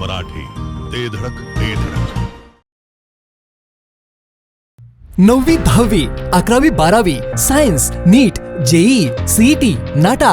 मराठी ते धडक ते धडक. नववी दहावी अकरावी बारावी science NEET JEE CET NATA.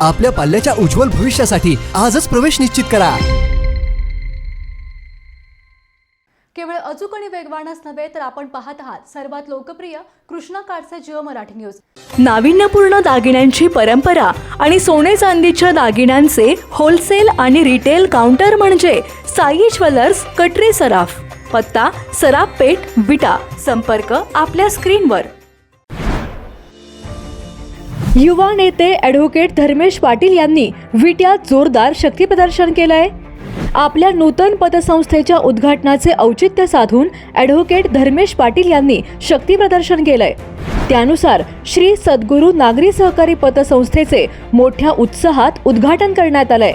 आपल्या पाल्याच्या उज्ज्वल भविष्यासाठी आजच प्रवेश निश्चित करा. केवळ अचूक आणि वेगवानच नव्हे तर आपण पाहत आहात सर्वात लोकप्रिय कृष्णा काडसे जिओ मराठी न्यूज. नाविन्यपूर्ण दागिन्यांची परंपरा आणि सोने चांदीच्या दागिन्यांचे होलसेल आणि रिटेल काउंटर म्हणजे साई ज्वेलर्स कटरे सराफ पत्ता सराफ पेठ विटा संपर्क आपल्या स्क्रीनवर युवा नेते ॲडव्होकेट धर्मेश पाटील यांनी विट्यात जोरदार शक्तीप्रदर्शन केलंय. आपल्या नूतन पतसंस्थेच्या उद्घाटनाचे औचित्य साधून ॲडव्होकेट धर्मेश पाटील यांनी शक्तीप्रदर्शन केलंय. त्यानुसार श्री सद्गुरू नागरी सहकारी पतसंस्थेचे मोठ्या उत्साहात उद्घाटन करण्यात आलंय.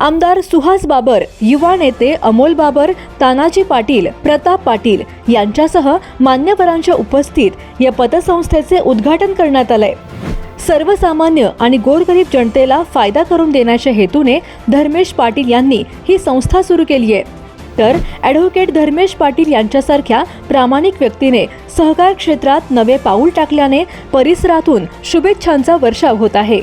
आमदार सुहास बाबर युवा नेते अमोल बाबर तानाजी पाटील प्रताप पाटील यांच्यासह मान्यवरांच्या उपस्थित या पतसंस्थेचे उद्घाटन करण्यात आलंय. सर्वसामान्य आणि गोरगरीब जनतेला फायदा करून देण्याच्या हेतूने धर्मेश पाटील यांनी ही संस्था सुरू केली आहे तर ॲडव्होकेट धर्मेश पाटील यांच्यासारख्या प्रामाणिक व्यक्तीने सहकार क्षेत्रात नवे पाऊल टाकल्याने परिसरातून शुभेच्छांचा वर्षाव होत आहे.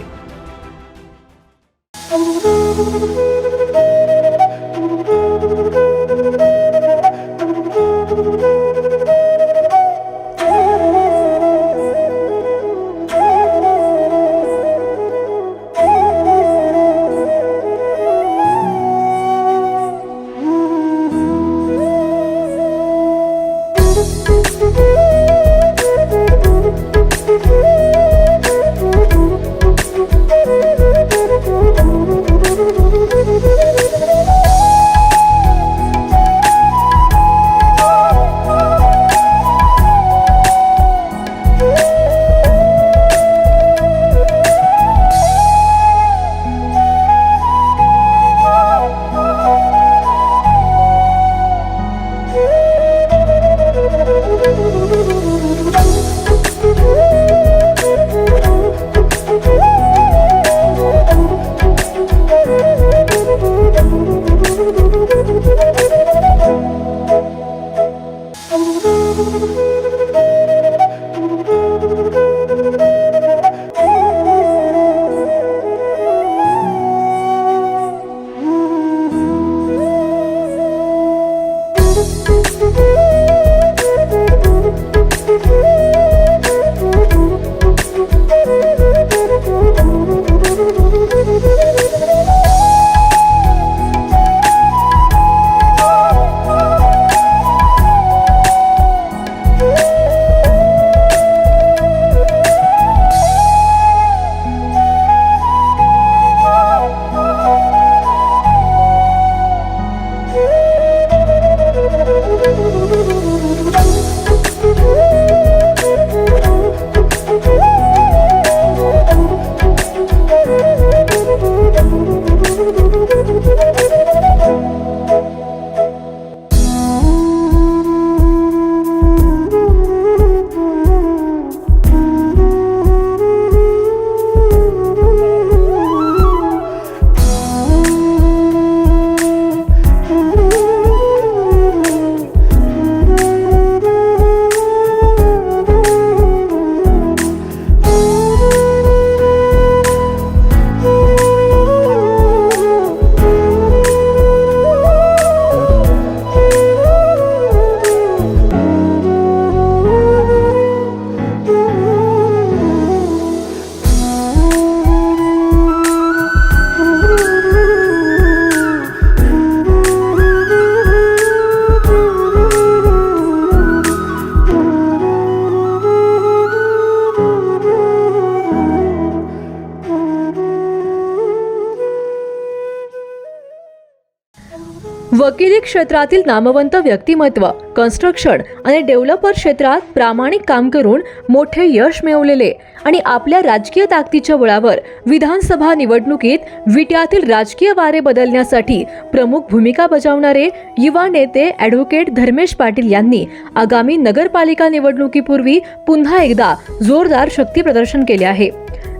वकिली क्षेत्रातील नामवंत व्यक्तिमत्व कन्स्ट्रक्शन आणि डेव्हलपर क्षेत्रात प्रामाणिक काम करून मोठे यश मिळवलेले आणि आपल्या राजकीय ताकदीच्या बळावर विधानसभा निवडणुकीत विट्यातील राजकीय वारे बदलण्यासाठी प्रमुख भूमिका बजावणारे युवा नेते ॲडव्होकेट धर्मेश पाटील यांनी आगामी नगरपालिका निवडणुकीपूर्वी पुन्हा एकदा जोरदार शक्ती प्रदर्शन केले आहे.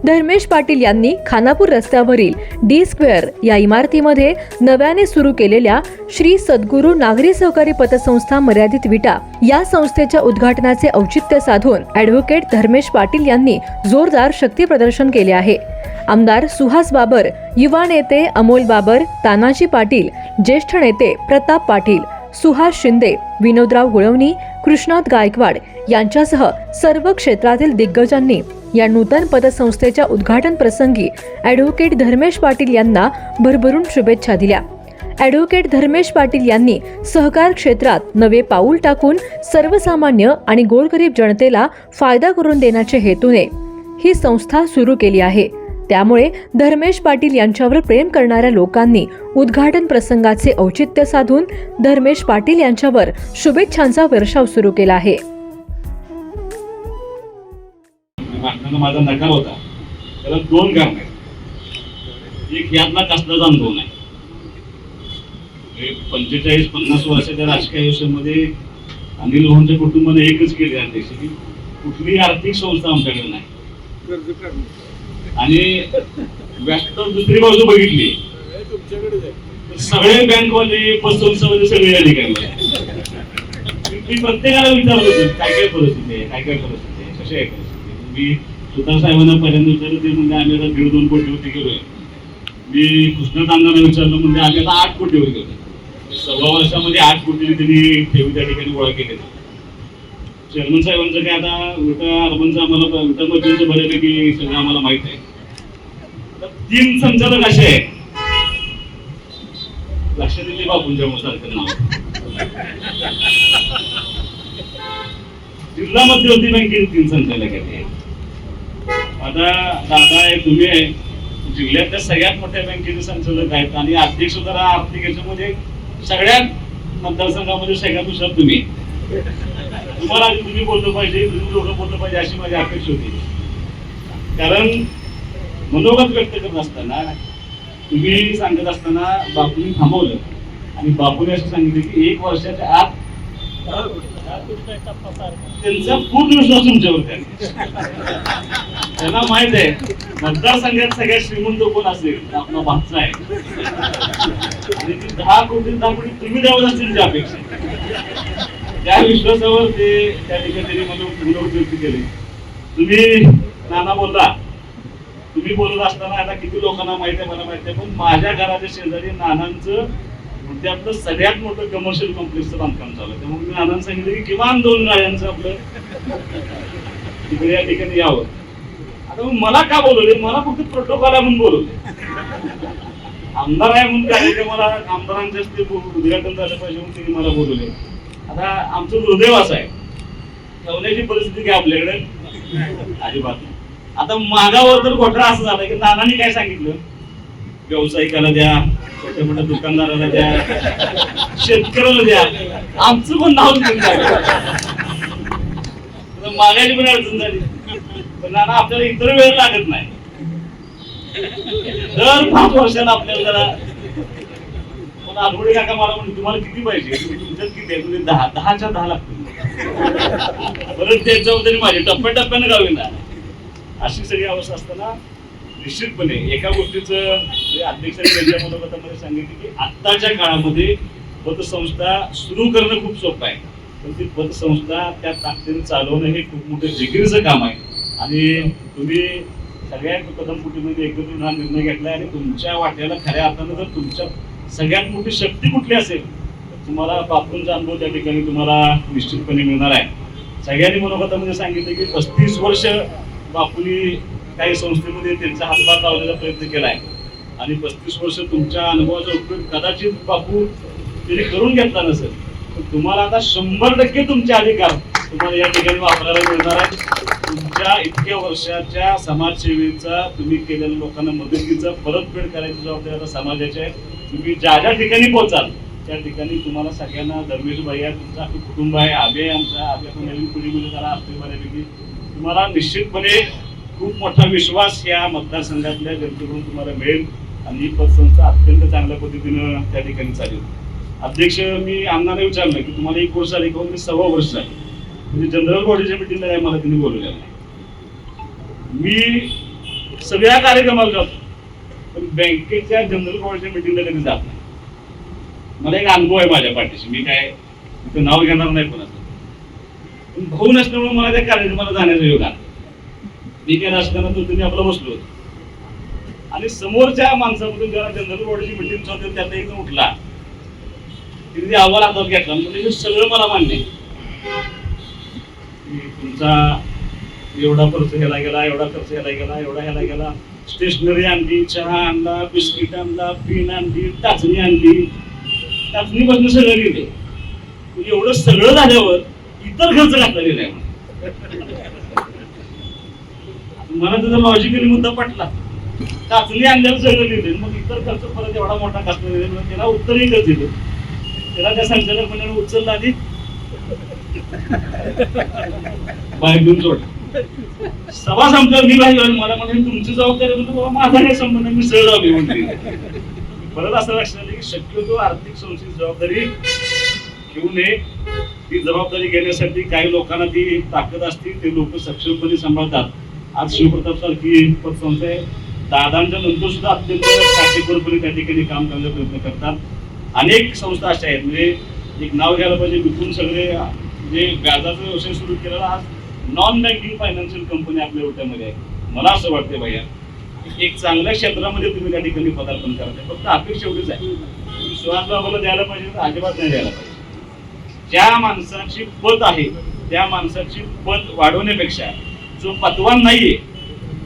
धर्मेश पाटील यांनी खानापूर रस्त्यावरील डी स्क्वेअर या इमारतीमध्ये नव्याने सुरू केलेल्या श्री सद्गुरू नागरी सहकारी पतसंस्था मर्यादित विटा या संस्थेच्या उद्घाटनाचे औचित्य साधून ॲडव्होकेट धर्मेश पाटील यांनी जोरदार शक्ती प्रदर्शन केले आहे. आमदार सुहास बाबर युवा नेते अमोल बाबर तानाजी पाटील ज्येष्ठ नेते प्रताप पाटील सुहास शिंदे विनोदराव गुळवणी कृष्णात गायकवाड यांच्यासह सर्व क्षेत्रातील दिग्गजांनी या नूतन पतसंस्थेच्या उद्घाटन प्रसंगी ॲडव्होकेट धर्मेश पाटील यांना भरभरून शुभेच्छा दिल्या. ॲडव्होकेट धर्मेश पाटील यांनी सहकार क्षेत्रात नवे पाऊल टाकून सर्वसामान्य आणि गोरगरीब जनतेला फायदा करून देण्याच्या हेतूने ही संस्था सुरू केली आहे. त्यामुळे धर्मेश पाटील यांच्यावर प्रेम करणाऱ्या लोकांनी उद्घाटन प्रसंगाचे औचित्य साधून धर्मेश पाटील यांच्यावर शुभेच्छांचा वर्षाव सुरू केला आहे. भाषणाचा माझा नकार होता. त्याला दोन कारण आहेत. एक यातला कसलाच अनुभव नाही एक पंचेचाळीस पन्नास वर्षाच्या राजकीय आयुष्यामध्ये अनिल भाऊंच्या कुटुंबाने एकच केले अध्यक्ष की कुठलीही आर्थिक संस्था आमच्याकडे नाही. आणि व्यास्त दुसरी बाजू बघितली. सगळे बँकवाले पतसंस्थावाले सगळे या ठिकाणी मी प्रत्येकाला विचारत होतो काय काय परिस्थिती आहे? काय काय परिस्थिती आहे? कशी आहे? मी सुतार साहेबांना पहिल्यांदा विचारलं ते म्हणजे आम्ही आता दीड दोन कोटीवरती आहे मी कृष्णकांतांना विचारलं म्हणजे आम्ही आता आठ कोटीवर गेलो सव्वा वर्षामध्ये आठ कोटी त्यांनी ठेवी त्या ठिकाणी गोळा केले चेअरमन साहेबांचं काय आता उलटा अर्बनचं आम्हाला उलटा मजूरचं बऱ्यापैकी सगळं आम्हाला माहीत आहे. तर तीन संचालक असे आहेत. लक्ष दिली बापूंच्या सारखं नाव. जिल्हा मध्यवर्ती बँकेचे तीन संचालक आहेत. आता दादा आहे तुम्ही आहे. जिल्ह्यातल्या सगळ्यात मोठ्या बँकेचे संचालक आहेत आणि आर्थिक सुद्धा आर्थिक याच्यामध्ये सगळ्यात मतदारसंघामध्ये सगळ्यात हुशार तुम्ही. तुम्हाला तुम्ही बोललं पाहिजे तुम्ही लोक बोललं पाहिजे अशी माझी अपेक्षा होती. कारण मनोगत व्यक्त करत असताना तुम्ही सांगत असताना बापूंनी थांबवलं. आणि बापूने असं सांगितलं की एक वर्षाच्या आत त्यांचा पूर्ण विश्वास तुमच्यावर आहे त्यांना माहीत आहे मतदारसंघात सगळ्यात श्रीमंत कोण असेल? आपला भागचा आहे. आणि ती दहा कोटी दहा कोटी तुम्ही द्यावं असेल त्या अपेक्षा. त्या विश्वासावर ते त्या ठिकाणी त्यांनी मनोगत व्यक्त केले. तुम्ही नाना बोलला. तुम्ही बोलत असताना आता किती लोकांना माहिती आहे मला माहिती आहे पण माझ्या घराच्या शेजारी नानांचं त्यातलं सगळ्यात मोठं कमर्शियल कॉम्प्लेक्सचं बांधकाम झालं. त्यामुळे मी आनंद सांगितलं की किमान दोन गाड्यांचं आपलं तिकडे या ठिकाणी यावं. आता मग मला का बोलवले? मला फक्त प्रोटोकॉल आहे म्हणून बोलवले. आमदार आहे म्हणून कार्यक्रमाला आमदारांच्या ते उद्घाटन झालं पाहिजे म्हणून त्यांनी मला बोलवले. आता आमचं दुर्दैव असं आहे. ठेवण्याची परिस्थिती काय आपल्याकडे? अजिबात आता मागावर तर घोटाळा असं झाला की नानांनी काय सांगितलं? व्यावसायिकाला द्या छोट्या मोठ्या दुकानदाराला द्या शेतकऱ्याला द्या. आमचं पण नाव घेऊन मागायची पण अडचण झाली. पण नाना आपल्याला इतर वेळ लागत नाही. दर पाच वर्षाला आपल्याला जरा पण आठवडे काका मला म्हणजे तुम्हाला किती पाहिजे? तुमच्यात किती आहे? म्हणजे दहा दहाच्या दहा लागतील. परत त्याच्यामध्ये जबाबदारी माझी टप्प्याटप्प्यानं गावी ना अशी सगळी अवस्था असताना निश्चितपणे एका गोष्टीचं जे अध्यक्षांनी त्यांच्या मुलाखतामध्ये सांगितलं की आत्ताच्या काळामध्ये पतसंस्था सुरू करणं खूप सोपं आहे. पण ती पतसंस्था त्या ताकदीने चालवणं हे खूप मोठं जिकिरीचं काम आहे. आणि तुम्ही सगळ्या कदमफुटीमध्ये म्हणजे एकत्रित हा निर्णय घेतला आणि तुमच्या वाट्याला खऱ्या अर्थानं जर तुमच्या सगळ्यात मोठी शक्ती कुठली असेल तर तुम्हाला बापूंचा अनुभव त्या ठिकाणी तुम्हाला निश्चितपणे मिळणार आहे. सगळ्यांनी मनोगतामध्ये सांगितलं की पस्तीस वर्ष बापूंनी काही संस्थेमध्ये त्यांचा हातभार लावण्याचा प्रयत्न केला आहे आणि पस्तीस वर्ष तुमच्या अनुभवाचा उपयोग कदाचित बापू त्यांनी करून घेतला नसेल तर तुम्हाला आता शंभर टक्के तुमचे अधिकार तुम्हाला या ठिकाणी वापरायला मिळणार आहे तुमच्या इतक्या वर्षाच्या समाजसेवेचा तुम्ही केलेल्या लोकांना मदतीचा परतफेड करायची जबाबदारी आता समाजाची आहे. तुम्ही ज्या ज्या ठिकाणी पोहोचाल त्या ठिकाणी तुम्हाला सगळ्यांना धर्मेश भैया तुमचा आपलं कुटुंब आहे आबे आमचा आबे आपण नवीन पिढीमध्ये जरा असते बऱ्यापैकी तुम्हाला निश्चितपणे खूप मोठा विश्वास या मतदारसंघातल्या जनतेकडून तुम्हाला मिळेल. आणि ही पतसंस्था अत्यंत चांगल्या पद्धतीनं त्या ठिकाणी चालेल अध्यक्ष मी आमदारने विचारलं की तुम्हाला एक वर्ष आली किंवा मी म्हणजे सव्वा वर्ष आहे म्हणजे जनरल बॉडीच्या मिटिंगला काय मला तिने बोलवलेलं नाही. मी सगळ्या कार्यक्रमाला जातो. पण बँकेच्या जनरल बॉडीच्या मिटिंगला कधी जात नाही. मला एक अनुभव आहे माझ्या पाठीशी. मी काय तिथं नाव घेणार नाही कोणाचं. पण भाऊ नसल्यामुळे मला त्या कार्यक्रमाला जाण्याचा योग आला मी काय राजकारणात होतो मी आपलं बसलो होतो. आणि समोरच्या माणसामधून जरा जनरल बॉडीची मिटिंग चालू होती त्यातला एक उठला. तिने अहवाल हातात घेतला. म्हणजे हे सगळं मला मान्य तुमचा एवढा खर्च ह्याला गेला एवढा खर्च ह्याला गेला एवढा ह्याला गेला. स्टेशनरी आणली चहा आणला बिस्किट आणला पिन आणली टाचणी आणली. टाचणीपासून सगळं गेले. म्हणजे एवढं सगळं झाल्यावर इतर खर्च घातला गेलाय मला त्याचा लॉजिकली मुद्दा पटला. टाचणी आणल्यावर सगळं लिहिले मग इतर खर्च परत एवढा मोठा घातला म्हणून त्याला उत्तरही कर दिलं. त्याला त्या संचालक मंडळाने उचलला आधी बाहेर घेऊन सोड सभा संपल्यावर मी बाहेर मला म्हणजे तुमची जबाबदारी म्हणतो बाबा माझा काही संबंध मी सहज आलो म्हणते परत असं लक्षात आलं की शक्यतो आर्थिक संस्थेची जबाबदारी घेऊ नये. ती जबाबदारी घेण्यासाठी काही लोकांना ती ताकद असते. ते लोक सक्षमपणे सांभाळतात. आज शिवप्रताप सारखी पतसंस्था आहे. दादांच्या नंतर सुद्धा अत्यंत काटेकोरपणे त्या ठिकाणी काम करण्याचा प्रयत्न करतात. अनेक संस्था अशा आहेत. म्हणजे एक नाव घ्यायला पाहिजे विकून सगळे म्हणजे जे व्याजाचा व्यवसाय सुरू केलेला आज नॉन बँकिंग फायनान्शियल कंपनी आपल्या ओट्यामध्ये आहे. मला असं वाटतं भैया. एक चांगल्या क्षेत्रामध्ये तुम्ही त्या ठिकाणी पदार्पण करताय. फक्त अपेक्षा एवढीच आहे. विश्वास सुहास बाबाला द्यायला पाहिजे तर अजिबात नाही द्यायला पाहिजे. ज्या माणसाची पत आहे त्या माणसाची पत वाढवण्यापेक्षा जो पतवान नाहीये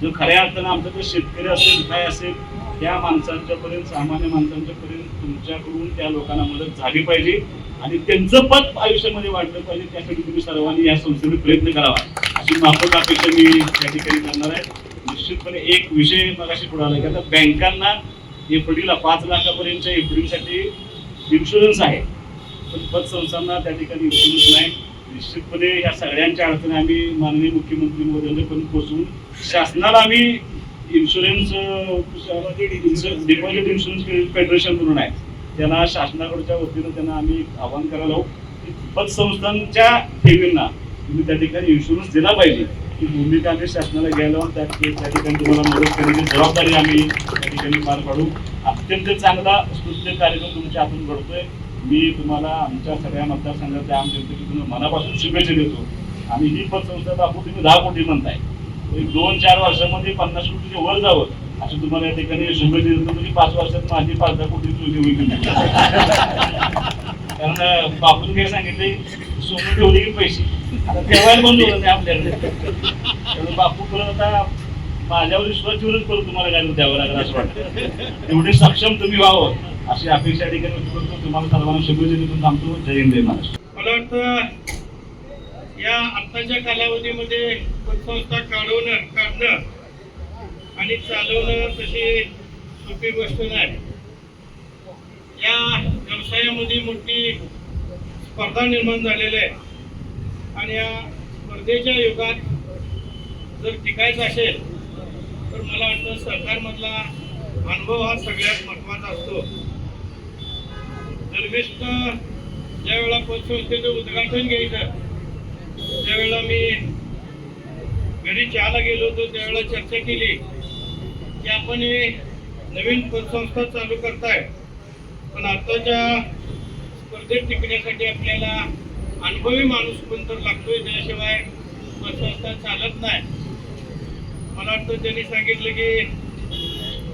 जो खऱ्या अर्थानं आमचा जो शेतकरी असेल काय असेल त्या माणसांच्या पर्यंत सामान्य माणसांच्या पर्यंत तुमच्याकडून त्या लोकांना मदत झाली पाहिजे. आणि त्यांचं पद आयुष्यामध्ये वाढलं पाहिजे त्यासाठी तुम्ही सर्वांनी या संस्थेने प्रयत्न करावा. अशी माफक अपेक्षा मी त्या ठिकाणी करणार आहे. निश्चितपणे एक विषय मगाशी पुढे आला की आता बँकांना एफडीला पाच लाखापर्यंतच्या एफडीसाठी इन्शुरन्स आहे. पण पतसंस्थांना त्या ठिकाणी इन्शुरन्स नाही. निश्चितपणे या सगळ्यांच्या अडचणी आम्ही माननीय मुख्यमंत्री महोदयांपर्यंत पोहोचवून शासनाला आम्ही इन्शुरन्स डिपॉझिट इन्शुरन्स फेडरेशन म्हणून आहे. त्यांना शासनाकडच्या वतीनं त्यांना आम्ही आवाहन करायला हवं की पतसंस्थांच्या ठेवींना तुम्ही त्या ठिकाणी इन्शुरन्स दिला पाहिजे. ही भूमिका आम्ही शासनाला घ्यायला त्या त्या ठिकाणी तुम्हाला मदत करण्याची जबाबदारी आम्ही त्या ठिकाणी पार पाडू. अत्यंत चांगला स्तुत्य कार्यक्रम तुमच्या हातून घडतोय. मी तुम्हाला आमच्या सगळ्या मतदारसंघातल्या आम तुम्ही मनापासून शुभेच्छा देतो. आणि ही पतसंस्था बापू तुम्ही दहा कोटी म्हणताय. एक दोन चार वर्षामध्ये पन्नास कोटीच्या वर जावं. असं तुम्हाला या ठिकाणी शुभेच्छा देतो. म्हणजे पाच वर्षात माझी पाच दहा कोटी चोरी होईल कारण बापून काय सांगितले? सोनं ठेवले की पैसे. आता ठेवायला बंद होतं नाही आपल्याकडे त्यामुळे बापू परत आता माझ्यावर विश्वास ठेवूनच तुम्हाला काय द्यावं लागेल असं वाटतं. एवढे सक्षम तुम्ही व्हावं. अशी अपेक्षा या ठिकाणी तुम्हाला सर्वांना शुभेच्छा देऊन थांबतो. जय हिंद जय महाराष्ट्र. मला वाटतं या आत्ताच्या कालावधीमध्ये पतसंस्था काढवणं काढणं आणि चालवणं तशी सोपी गोष्ट नाही. या व्यवसायामध्ये मोठी स्पर्धा निर्माण झालेली आहे. आणि या स्पर्धेच्या युगात जर टिकायचं असेल तर मला वाटतं सरकारमधला अनुभव हा सगळ्यात महत्त्वाचा असतो. धर्मिष्ठ ज्यावेळेला पतसंस्थेचं उद्घाटन घ्यायचं. त्यावेळेला मी घरी चहाला गेलो होतो त्यावेळेला चर्चा केली. की आपण हे नवीन पतसंस्था चालू करताय. पण आताच्या स्पर्धेत टिकण्यासाठी आपल्याला अनुभवी माणूस पण तर लागतोय? त्याशिवाय पतसंस्था चालत नाही. मला वाटतं त्यांनी सांगितलं की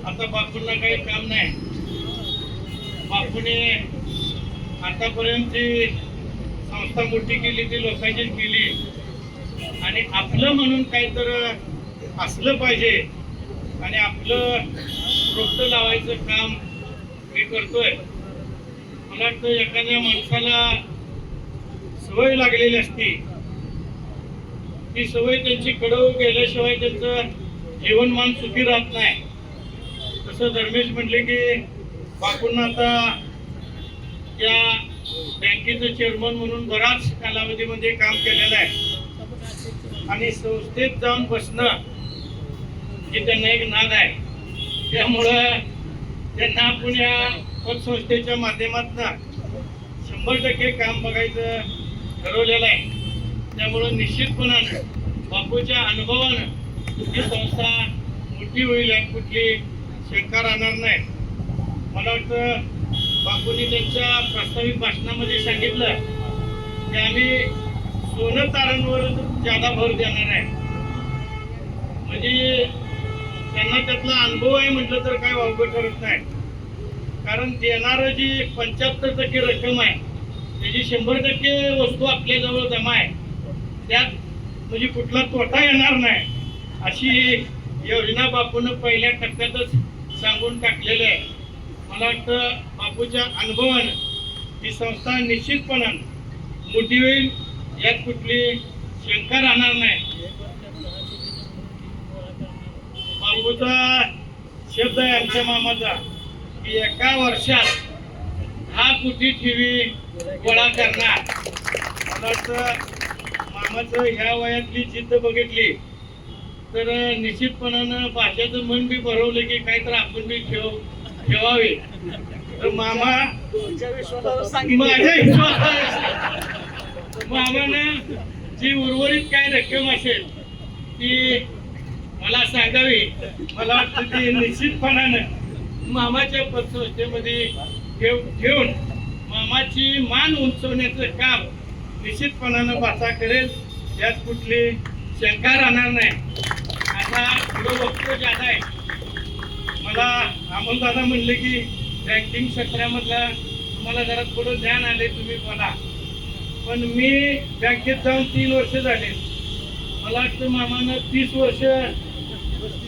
आता बापूंना काही काम नाही. बापूने आतापर्यंत जी संस्था मोठी केली ती लोकांचीच केली. आणि आपलं म्हणून काय तर असलं पाहिजे. आणि आपलं रोपटं लावायचं काम मी करतोय. मला वाटतं एखाद्या माणसाला सवय लागलेली असती. ती सवय त्यांची कडव गेल्याशिवाय त्यांचं जीवनमान सुखी राहत नाही. तसं धर्मेश म्हटले की बापूंना आता त्या बँकेचं चेअरमन म्हणून बराच कालावधीमध्ये काम केलेलं आहे. आणि संस्थेत जाऊन बसणं हे त्यांना एक नाद आहे. त्यामुळं त्यांना आपण या पतसंस्थेच्या माध्यमातून शंभर टक्के काम बघायचं ठरवलेलं आहे. त्यामुळं निश्चितपणानं बापूच्या अनुभवानं ही संस्था मोठी होईल यात कुठली शंका राहणार नाही. मला वाटतं बापूंनी त्यांच्या प्रास्ताविक भाषणामध्ये सांगितलं की आम्ही सोनं तारणवर जादा भर देणार आहे. म्हणजे त्यांना त्यातला अनुभव आहे म्हटलं तर काय वावगं ठरत नाही. कारण देणारं जी पंच्याहत्तर टक्के रक्कम आहे त्याची शंभर टक्के वस्तू आपल्याजवळ जमा आहे. त्यात म्हणजे कुठला तोटा येणार नाही अशी योजना बापून पहिल्या टप्प्यातच सांगून टाकलेली आहे. मला वाटतं बापूच्या अनुभवानं ही संस्था निश्चितपणानं मोठी होईल यात कुठली शंका राहणार नाही. बापूचा शब्द आहे आमच्या मामाचा की एका वर्षात दहा कोटी टीव्ही गोळा करणार. मला वाटतं मामाचं ह्या वयातली जिद्द बघितली तर निश्चितपणानं भाषेचं मन बी भरवलं की काहीतरी आपण बी ठेव. ठेवावे. तर मामा माझ्या विश्वासावर मामानं जी उर्वरित काय रक्कम असेल ती मला सांगावी. मला वाटतं ती निश्चितपणानं मामाच्या पतसंस्थेमध्ये ठेव ठेवून मामाची मान उंचवण्याचं काम निश्चितपणानं भाषा करेल. यात कुठली शंका राहणार नाही. आता जो बघतो ज्यादा आहे. मला अमोलदादा म्हणले की बँकिंग क्षेत्रामधला तुम्हाला जरा थोडं ज्ञान आले तुम्ही बोला. पण मी बँकेत जाऊन तीन वर्ष झाले. मला वाटतं मामानं तीस वर्ष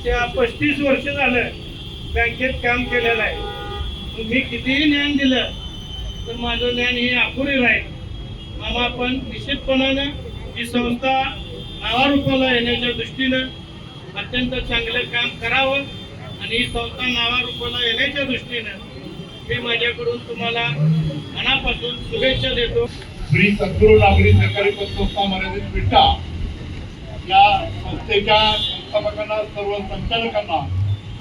त्या पस्तीस वर्ष झालं बँकेत काम केलेलं आहे. मी कितीही ज्ञान दिलं तर माझं ज्ञान हे अपुरे राहील. मामा आपण निश्चितपणानं ही संस्था नावारूपाला येण्याच्या दृष्टीनं अत्यंत चांगलं काम करावं. आणि ही संस्था नावारूपाला येण्याच्या दृष्टीनं मी माझ्याकडून तुम्हाला मनापासून शुभेच्छा देतो. श्री सद्गुरू नागरी सहकारी पतसंस्था मर्यादित विटा या संस्थेच्या संस्थापकांना सर्व संचालकांना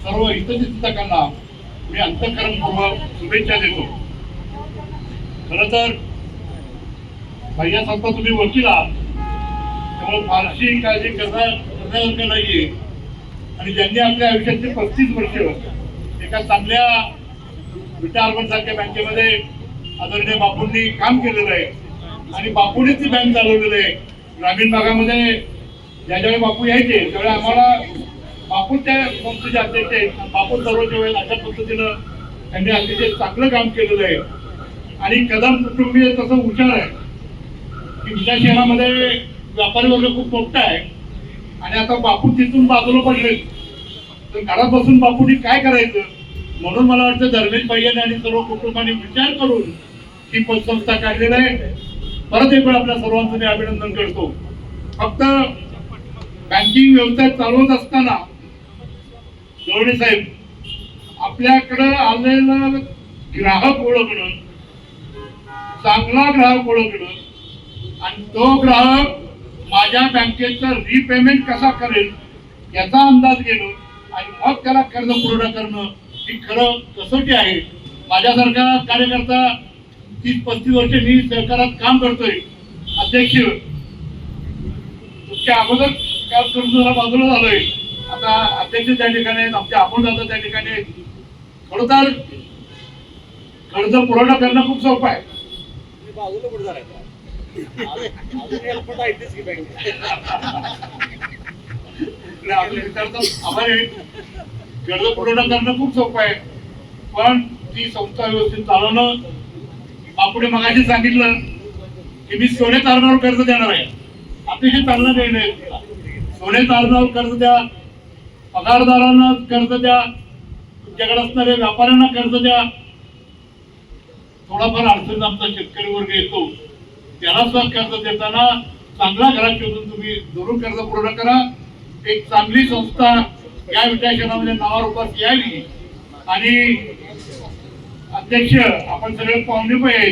सर्व हितचिंतकांना मी अंतकरणपूर्वक शुभेच्छा देतो. खरं तर भैया संस्था तुम्ही वकील आहात. त्यामुळे फारशी काळजी करणार करण्यासारखं नाहीये. आणि ज्यांनी आपल्या आयुष्याची पस्तीस वर्ष एका चांगल्या विटा अर्बन सारख्या बँकेमध्ये आदरणीय बापूंनी काम केलेलं आहे. आणि बापूनेच ती बँक चालवलेली आहे. ग्रामीण भागामध्ये ज्या ज्यावेळी बापू यायचे त्यावेळी आम्हाला बापू त्या संस्थेचे अध्यक्ष आहेत. बापू सर्वच्या वेळेस अशा पद्धतीनं त्यांनी अतिशय चांगलं काम केलेलं आहे. आणि कदम कुटुंबीय तसं हुशार आहे. की विटा शहरामध्ये व्यापारी वर्ग खूप मोठा आहे. आणि आता बापू तिथून बाजूला पडले. तर घरात बसून बापूंनी काय करायचं? म्हणून मला वाटतं धर्मेश भाईयांनी आणि सर्व कुटुंबाने विचार करून ही पतसंस्था काढलेली आहे. परत एक वेळ आपल्या सर्वांचं मी अभिनंदन करतो. फक्त बँकिंग व्यवसाय चालवत असताना गवडे साहेब आपल्याकडं आलेला ग्राहक ओळखणं चांगला ग्राहक ओळखणं आणि तो ग्राहक माझ्या बँकेचं रिपेमेंट कसा करेल याचा अंदाज घेणं आणि मग त्याला कर्ज पुरवठा करणं ही खरं कसोटी आहे. माझ्यासारखा कार्यकर्ता तीस पस्तीस वर्ष मी सरकारात काम करतोय. अध्यक्ष तुमच्या अगोदर काम करून जरा बाजूला झालोय. आता अध्यक्ष त्या ठिकाणी आहेत आमचे आपण दादा त्या ठिकाणी आहेत. खरं तर कर्ज पुरवठा करणं खूप सोपं आहे. कर्ज पुरवठा करणं खूप सोपं आहे पण ती संस्था व्यवस्थित चालवणं बापुडे मगाशी सांगितलं की मी सोने तारणावर कर्ज देणार आहे अतिशय चांगलं निर्णय सोने तारणावर कर्ज द्या पगारदारांना कर्ज द्या तुमच्याकडे असणाऱ्या व्यापाऱ्यांना कर्ज द्या थोडाफार अडचण आमचा शेतकरी वर्ग येतो त्याला सुद्धा कर्ज देताना चांगला घरात शोधून तुम्ही जरूर कर्ज पूर्ण करा. एक चांगली संस्था या विद्याशनामध्ये नावारूपात यावी. आणि अध्यक्ष आपण सगळे पाहुणे पण आहे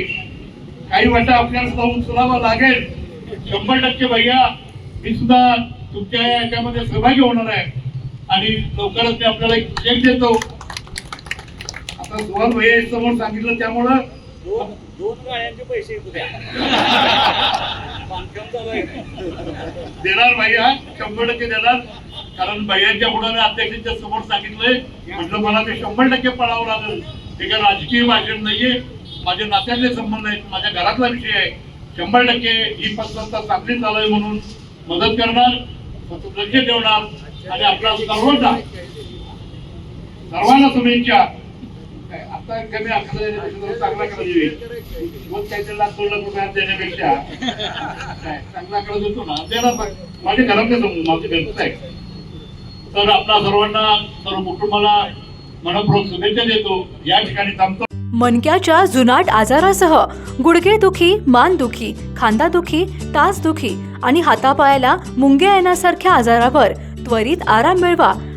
काही वाटा आपल्याला जाऊन उचलावा लागेल. शंभर टक्के भैया मी सुद्धा तुमच्या याच्यामध्ये सहभागी होणार आहे. आणि लवकरच मी आपल्याला एक चेक देतो. आता सुहास भैया समोर सांगितलं त्यामुळं. दोन गाड्यांचे पैसे बांधकाम चालू आहे. देणार भैया शंभर टक्के देणार. कारण भैयांच्या मुलाने अध्यक्षांच्या समोर सांगितलंय. म्हटलं मला ते शंभर टक्के पळावं लागेल. ते काय राजकीय भाषण नाहीये. माझ्या नात्यातले संबंध आहेत. माझ्या घरातला विषय आहे. शंभर टक्के ही पत्रता चांगली चालू आहे म्हणून मदत करणार लक्ष ठेवणार आणि आपला सर्वांना सर्वांना शुभेच्छा. आता कमी अकरा देण्यापेक्षा चांगला करा येईल. मग काहीतरी दोन लाख रुपये देण्यापेक्षा. चांगला करा देतो ना देणार ना. माझ्या घरातले समजून माझं घरचं आहे. तर आपल्या सर्वांना सर्व कुटुंबाला मनपूर्वक शुभेच्छा देतो. या ठिकाणी थांबतो. मनक्याच्या जुनाट आजारासह गुडघेदुखी मानदुखी खांदादुखी टाचदुखी आणि हातापायाला मुंग्या येण्यासारख्या आजारावर त्वरित आराम मिळवा.